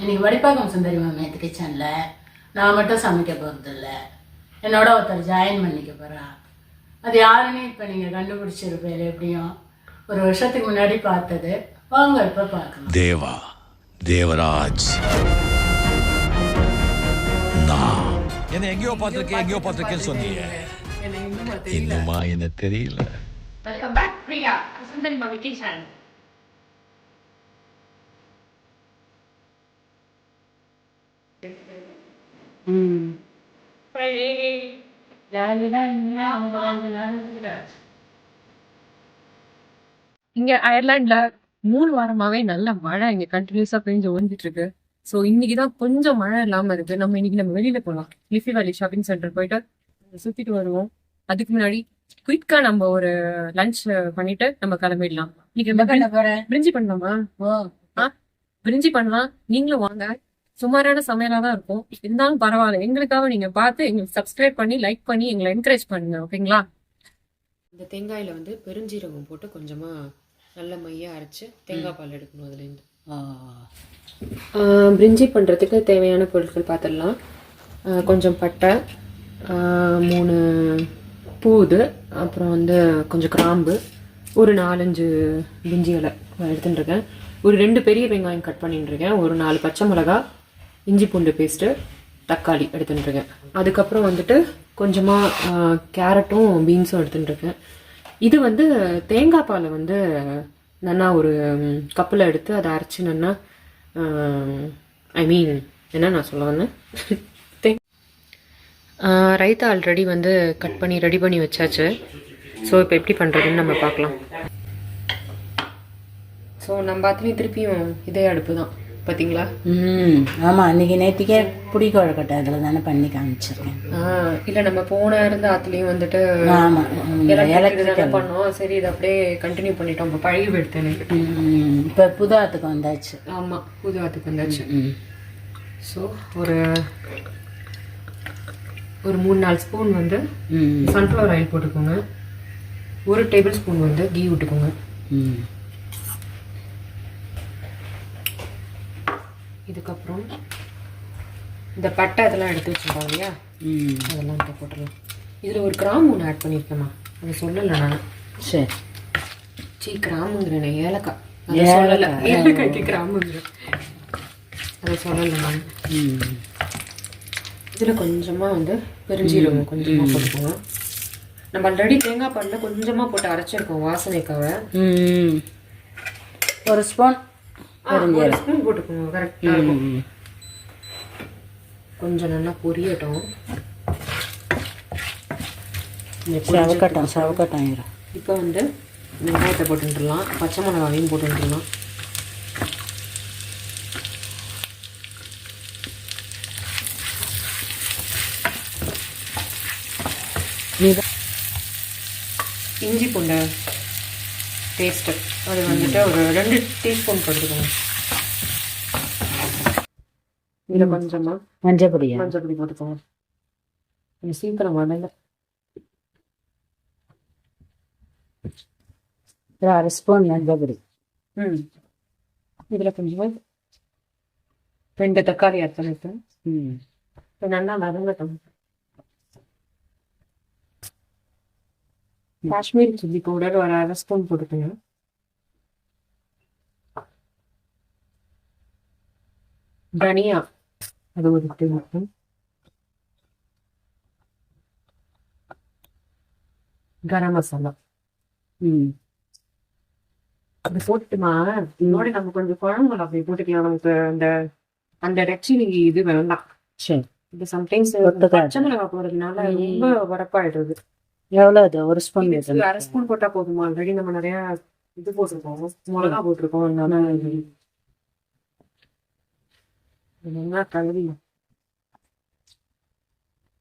இன்னைக்கு வடிப்பாக்கம் சுந்தரி மேம் கிச்சனில் நான் மட்டும் சமைக்க போகிறதில்ல என்னோட ஒருத்தர் ஜாயின் பண்ணிக்க போகிறா அது யாருன்னு இப்போ நீங்கள் கண்டுபிடிச்சிருப்பீங்க எப்படியும்? ஒரு வருஷத்துக்கு முன்னாடி பார்த்தது. வாங்க இப்போ பார்க்கலாம். தேவா தேவராஜ். என்ன எங்கேயோ பார்த்திருக்கேன் எங்கேயோ பார்த்திருக்கேன்னு சொன்னீங்க. இன்னுமா என்ன தெரியல? கிச்சன் இங்க அயர்லாண்ட்ல மூணு வாரமாவே நல்ல மழை. இங்க கண்டினியூஸா பெஞ்சு ஓடிட்டு இருக்கு ஸோ இன்னைக்கு தான் கொஞ்சம் மழை இல்லாம இருக்கு. நம்ம இன்னைக்கு நம்ம வெளியில போகலாம் லிஃபி வேலி ஷாப்பிங் சென்டர் போயிட்டு சுத்திட்டு வருவோம். அதுக்கு முன்னாடி குயிக்கா நம்ம ஒரு லஞ்ச் பண்ணிட்டு நம்ம கிளம்பிடலாம். இன்னைக்கு நம்ம பிரிஞ்சி பண்ணலாமா? பிரிஞ்சி பண்ணலாம். நீங்களும் வாங்க. சுமாரான சமையலா தான் இருக்கும். இருந்தாலும் பரவாயில்ல. எங்களுக்காக நீங்க பார்த்து எங்களுக்கு சப்ஸ்கிரைப் பண்ணி லைக் பண்ணி எங்களை என்கரேஜ் பண்ணுங்க ஓகேங்களா இந்த தேங்காயில் வந்து பெருஞ்சீரகம் போட்டு கொஞ்சமாக நல்ல மையாக அரைச்சு தேங்காய் பால் எடுக்கணும் அதுலேருந்து. பிரிஞ்சி பண்ணுறதுக்கு தேவையான பொருட்கள் பார்த்துடலாம் கொஞ்சம் பட்டை மூணு பூது அப்புறம் வந்து கொஞ்சம் கிராம்பு ஒரு நாலஞ்சு பிஞ்சி இலை எடுத்துட்டு இருக்கேன் ஒரு ரெண்டு பெரிய வெங்காயம் கட் பண்ணிட்டு இருக்கேன் ஒரு நாலு பச்சை மிளகா இஞ்சி பூண்டு பேஸ்ட்டு தக்காளி எடுத்துட்டுருக்கேன். அதுக்கப்புறம் வந்துட்டு கொஞ்சமாக கேரட்டும் பீன்ஸும் எடுத்துட்டுருக்கேன். இது வந்து தேங்காய் பாலை வந்து நல்லா ஒரு கப்பில் எடுத்து அதை அரைச்சி நல்லா ஐ மீன் என்ன நான் சொல்ல வந்தேன்? தேங்க் ரைத்தா ஆல்ரெடி வந்து கட் பண்ணி ரெடி பண்ணி வச்சாச்சு. ஸோ இப்போ எப்படி பண்ணுறதுன்னு நம்ம பார்க்கலாம். ஸோ நம்ம பார்த்துலேயும் திருப்பியும் இதே அடுப்பு தான். பார்த்தீங்களா ம் ஆமாம் அன்றைக்கி நேற்றுக்கே புடி குழக்கட்டை அதில் தானே பண்ணி காமிச்சிருக்கேன். ஆஹ் இல்ல நம்ம போன இருந்த ஆத்துலயும் வந்துட்டு ஆமாம் பண்ணோம். சரி இதை அப்படியே கண்டினியூ பண்ணிட்டோம். இப்போ பழகி போயிடுத்து எனக்கு. இப்போ புது ஆத்துக்கு வந்தாச்சு. ஆமா புது ஆத்துக்கு வந்தாச்சு. ம் ஸோ ஒரு ஒரு மூணு நாலு ஸ்பூன் வந்து ம் சன்ஃப்ளவர் ஆயில் போட்டுக்கோங்க. ஒரு டேபிள் ஸ்பூன் வந்து கீ விட்டுக்கோங்க. இதுக்கப்புறம் இந்த பட்டை இதெல்லாம் எடுத்து வச்சுருக்கோம் இல்லையா? ம். அதெல்லாம் இப்போ போட்டுடலாம். இதில் ஒரு கிராம் ஒன்று ஆட் பண்ணியிருக்கேம்மா அதை சொல்லலை நான். சரி. சீ கிராமுங்கிறேன் ஏலக்காய். அதை சொல்லலை. ஏலக்காய்க்கு கிராமுங்கிறேன் அதை சொல்லலை நான். இதில் கொஞ்சமாக வந்து பெருஞ்சீரகம் கொஞ்சமாக போட்டுக்கோங்க நம்ம ஆல்ரெடி தேங்காய் பாலில் கொஞ்சமாக போட்டு அரைச்சிருக்கோம் வாசனைக்காக. ஒரு ஸ்பூன். ஒரு ஸ்பூன் போட்டுக்கோங்க கரெக்டாக இருக்கும். ம் கொஞ்சம் நல்லா பொரியட்டும். சவக்கட்டம் சவக்கட்டம் இரு. இப்போ வந்து வெங்காயத்தை போட்டுட்டுலாம் பச்சை மிளகாவையும் போட்டுட்டுலாம் இஞ்சி பூண்டு. பேஸ்ட்டு அது வந்துட்டு ஒரு ரெண்டு டீஸ்பூன் போட்டுக்கோங்க. இதில் கொஞ்சமாக மஞ்சள் பொடியா மஞ்சள் பொடி போட்டுக்கோங்க. கொஞ்சம் சீக்கிரம் வதங்க. ஒரு அரை ஸ்பூன் மஞ்சள் பொடி ம். இதில் கொஞ்சம் ரெண்டு தக்காளி பண்ணிட்டேன் ம். நல்லா வதங்கட்டும். காஷ்மீரி சில்லி பவுடர் ஒரு அரை ஸ்பூன் போட்டுக்கோங்க. தனியா அது ஒரு டீஸ்பூன் கரம் மசாலா. ம். அது போட்டுமா இதோட நம்ம கொஞ்சம் குழம்புல அப்படி போட்டுக்கலாம். நமக்கு அந்த அந்த ரெச்சிலி இது வேண்டாம். சரி. இது சம்டைம்ஸ். பச்சை மிளகாய் போடுறதுனால ரொம்ப உரப்பாயிடுது. எவ்வளோ அது? ஒரு ஸ்பூன் அரை ஸ்பூன் போட்டா போதுமா? ஆல்ரெடி நம்ம நிறைய இது போட்டிருக்கோம். மிளகா போட்டிருக்கோம். அதனால நல்லா கழுவி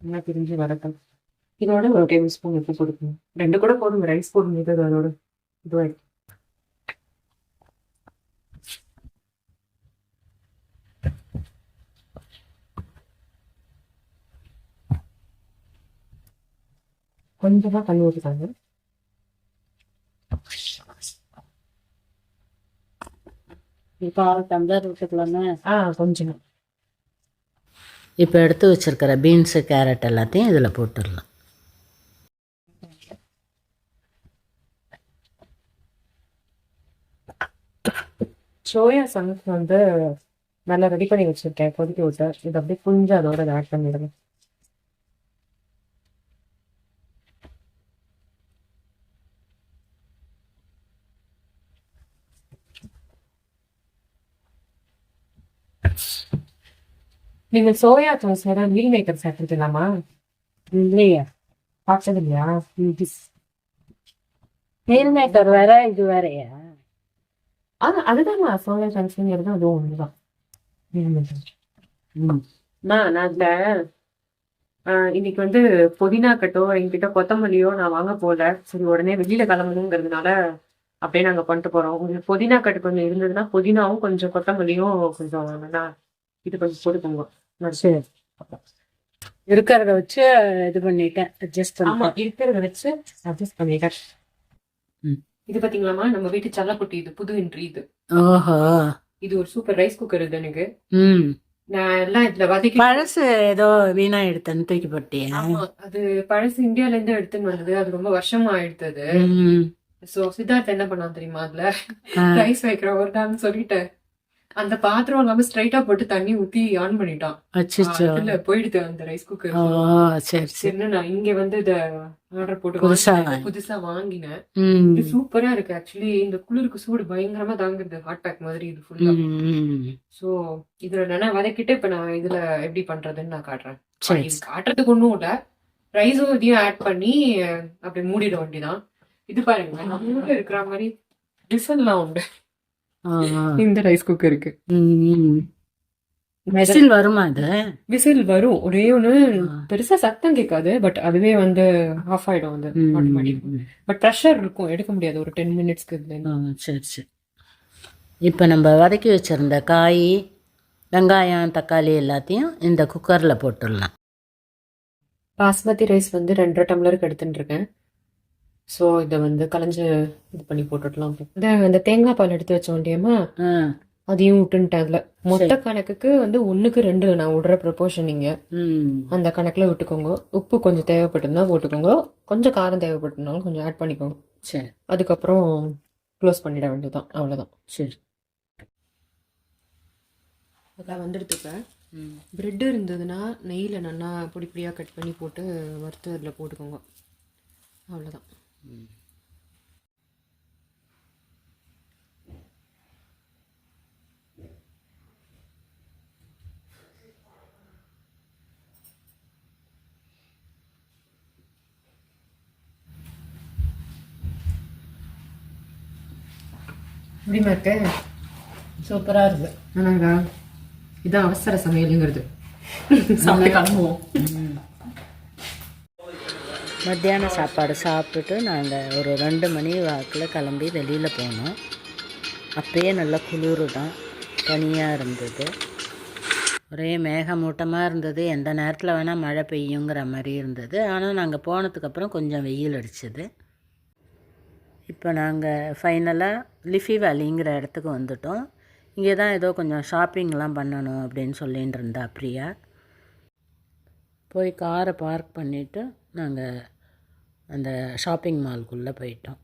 நல்லா பிரிஞ்சு வரட்டும். இதோட ஒரு டேபிள் ஸ்பூன் உப்பு போட்டுக்கணும் ரெண்டு கூட போதும். ரைஸ் போடும் இது அதோட இதுவாயிடும் கொஞ்சமா தண்ணி ஊற்றிக்காங்க கால் டம்ளர் விட்டுக்கலாமே ஆ கொஞ்சம். இப்போ எடுத்து வச்சிருக்கிற பீன்ஸு கேரட் எல்லாத்தையும் இதில் போட்டுடலாம். சோயா சங்ஸ் வந்து நல்லா ரெடி பண்ணி வச்சிருக்கேன். கொதிக்க விட்டு. இது அப்படியே புரிஞ்சு அதோட ஆட் பண்ணிடுங்க. நீங்க சோயா சாஸ் வேற மீல் மேக்கர் சாப்பிட்டுலாமா இல்லையா. பார்த்தது இல்லையா மீல் மேக்கர் வேற இது வேறயா? ஆ அதுதான் சோயா சாங்ஸ்ங்கிறது அதுவும் ம். நான் ஆஹ் இன்னைக்கு வந்து புதினா கட்டோ என்கிட்ட கொத்தமல்லியோ நான் வாங்க போகல. சரி உடனே வெளியில கிளம்பணுங்கிறதுனால அப்படியே நாங்க பண்ணிட்டு போறோம். உங்களுக்கு புதினா கட்டு கொஞ்சம் இருந்ததுன்னா புதினாவும் கொஞ்சம் கொத்தமல்லியும் கொஞ்சம் இது கொஞ்சம் போட்டுக்கோங்க. சரி. இருக்கிறத வச்சு இது பண்ணிட்டேன். அட்ஜஸ்ட் ஆமா இருக்கிறத வச்சு அட்ஜஸ்ட் பண்ணிட்டேன். இது பாத்தீங்களாமா நம்ம வீட்டு சல்லக்குட்டி இது புது என்ட்ரி இது. ஓஹோ. இது ஒரு சூப்பர் ரைஸ் குக்கர் இது எனக்கு. ம். நான் எல்லாம் இதுல வதக்கி பழசு ஏதோ வீணா எடுத்தேன்னு தூக்கி போட்டியா. அது பழசு இந்தியால இருந்து எடுத்துன்னு வந்தது. அது ரொம்ப வருஷமா எடுத்தது. சோ சித்தார்த் என்ன பண்ணான் தெரியுமா அதுல. ரைஸ் வைக்கிற ஒரு டைம் சொல்லிட்டு அந்த பாத்திரம் இல்லாம ஸ்ட்ரைட்டா போட்டு தண்ணி ஊத்தி ஆன் பண்ணிட்டான். அச்சச்சோ. இல்ல போயிடுது அந்த ரைஸ் குக்கர் சரி சரி. நான் இங்க வந்து இத ஆர்டர் போட்டு புதுசா வாங்கினேன். இது சூப்பரா இருக்கு ஆக்சுவலி இந்த குளிருக்கு சூடு பயங்கரமா தாங்குது ஹாட் பேக் மாதிரி இது ஃபுல்லா சோ இதுல நான் வதக்கிட்டு இப்ப நான் இதுல எப்படி பண்றதுன்னு நான் காட்டுறேன். காட்டுறதுக்கு ஒண்ணும் இல்ல. ரைஸும் இதையும் ஆட் பண்ணி அஹ், அப்படி மூடிட வேண்டியதான் இது பாருங்க இருக்கிற மாதிரி விசல்லாம் உண்டு. இந்த ரைஸ் குக்கருக்கு ம் விசில் வருமா அது? விசில் வரும். ஒரே ஒண்ணு பெருசா சத்தம் கேட்காது பட் அதுவே வந்து ஆஃப் ஆயிடும் வந்து ஆட்டோமேட்டிக். பட் ப்ரெஷர் இருக்கும் எடுக்க முடியாது. ஒரு டென் மினிட்ஸ்க்கு சரி சரி. இப்போ நம்ம வதக்கி வச்சிருந்த காய் வெங்காயம் தக்காளி எல்லாத்தையும் இந்த குக்கரில் போட்டுடலாம். பாஸ்மதி ரைஸ் வந்து ரெண்டரை டம்ளருக்கு எடுத்துட்டு இருக்கேன் ஸோ இதை வந்து கலைஞ்சு இது பண்ணி போட்டுடலாம். இந்த அந்த தேங்காய் பால் எடுத்து வச்சோம் இல்லையாமா ஆ. அதையும் விட்டுன்ட்டேன் அதுல. மொத்த கணக்குக்கு வந்து ஒண்ணுக்கு ரெண்டு நான் விடுற ப்ரொபோர்ஷன் நீங்க. ம். அந்த கணக்குல விட்டுக்கோங்க. உப்பு கொஞ்சம் தேவைப்பட்டிருந்தா போட்டுக்கோங்க. கொஞ்சம் காரம் தேவைப்பட்டிருந்தாலும் கொஞ்சம் ஆட் பண்ணிக்கோங்க. சரி. அதுக்கப்புறம் க்ளோஸ் பண்ணிட வேண்டியதுதான். அவ்வளவுதான். சரி. அதான் வந்துடுது இப்போ. ம். பிரெட் இருந்ததுன்னா நெய்யில் நல்லா பொடி பொடியாக கட் பண்ணி போட்டு வறுத்து அதில் போட்டுக்கோங்க. அவ்வளோதான் எப்படிமா இருக்கு? சூப்பராக இருக்குது ஆனாங்க இதான் அவசர சமையலுங்கிறது. சாப்பிட்டு கிளம்புவோம். மத்தியான சாப்பாடு சாப்பிட்டுட்டு நாங்கள் ஒரு ரெண்டு மணி வாக்கில் கிளம்பி வெளியில் போனோம். அப்பயே நல்லா குளிர் தான் பனியாக இருந்தது. ஒரே மேகமூட்டமாக இருந்தது. எந்த நேரத்தில் வேணால் மழை பெய்யுங்கிற மாதிரி இருந்தது. ஆனால் நாங்கள் போனதுக்கப்புறம் கொஞ்சம் வெயில் அடிச்சுது. இப்போ நாங்கள் ஃபைனலாக லிஃபி வேலிங்கிற இடத்துக்கு வந்துட்டோம். இங்கே தான் ஏதோ கொஞ்சம் ஷாப்பிங்லாம் பண்ணணும் அப்படின்னு சொல்லிகிட்டு இருந்தா பிரியா. போய் காரை பார்க் பண்ணிவிட்டு நாங்கள் அந்த ஷாப்பிங் மால்குள்ளே போயிட்டோம்.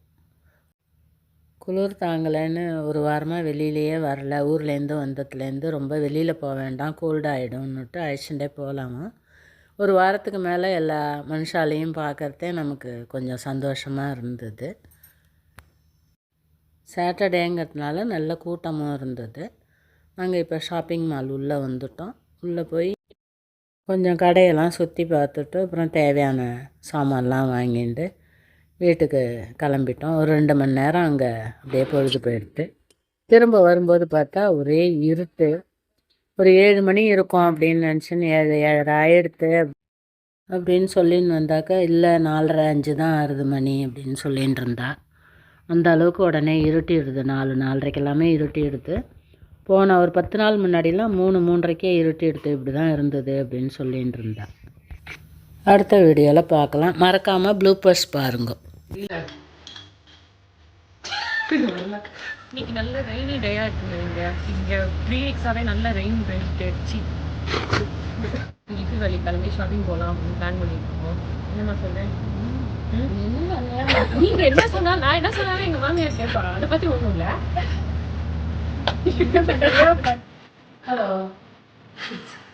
குளிர் தாங்கலைன்னு ஒரு வாரமாக வெளியிலேயே வரல. ஊர்லேருந்து வந்ததுலேருந்து ரொம்ப வெளியில் போக வேண்டாம் கோல்டாகிடும்னுட்டு அழைச்சிட்டே போகலாமா. ஒரு வாரத்துக்கு மேலே எல்லா மனுஷாலையும் பார்க்குறதே நமக்கு கொஞ்சம் சந்தோஷமாக இருந்தது. சாட்டர்டேங்கிறதுனால நல்ல கூட்டமும் இருந்தது. நாங்கள் இப்போ ஷாப்பிங் மால் உள்ளே வந்துட்டோம். உள்ளே போய் கொஞ்சம் கடையெல்லாம் சுற்றி பார்த்துட்டு அப்புறம் தேவையான சாமான்லாம் வாங்கிட்டு வீட்டுக்கு கிளம்பிட்டோம். ஒரு ரெண்டு மணி நேரம் அங்கே அப்படியே பொழுது போயிடுது திரும்ப வரும்போது பார்த்தா ஒரே இருட்டு. ஒரு ஏழு மணி இருக்கும் அப்படின்னு நினச்சின்னு ஏழு ஏழரை ஆயிடுத்து அப்படின்னு சொல்லின்னு வந்தாக்கா இல்லை நாலரை அஞ்சு தான் ஆறுது மணி அப்படின்னு சொல்லின்னு இருந்தா. அந்த அளவுக்கு உடனே இருட்டிடுது. நாலு நாலரைக்கெல்லாமே இருட்டிடுது. போன ஒரு பத்து நாள் முன்னாடிலாம் மூணு மூன்றரைக்கே இருட்டிடுது இப்படி தான் இருந்தது அப்படின்னு சொல்லிகிட்டு இருந்தா அடுத்த வீடியோவில் பார்க்கலாம். மறக்காமல் ப்ளூ பர்ஸ் பாருங்க. இன்னைக்கு நல்ல ரெய்னி டேயா இருக்குங்க இங்க. இங்க த்ரீ வீக்ஸாவே நல்ல ரெயின் சி இது வழி கிளம்பி ஷாப்பிங் போகலாம் அப்படின்னு பிளான் பண்ணியிருக்கோம் என்னம்மா சொல்றேன் நீங்க என்ன சொன்னா? நான் என்ன சொன்னாலும் எங்க மாமியார் கேட்பாங்க அதை பத்தி ஒண்ணும் இல்ல. Hello.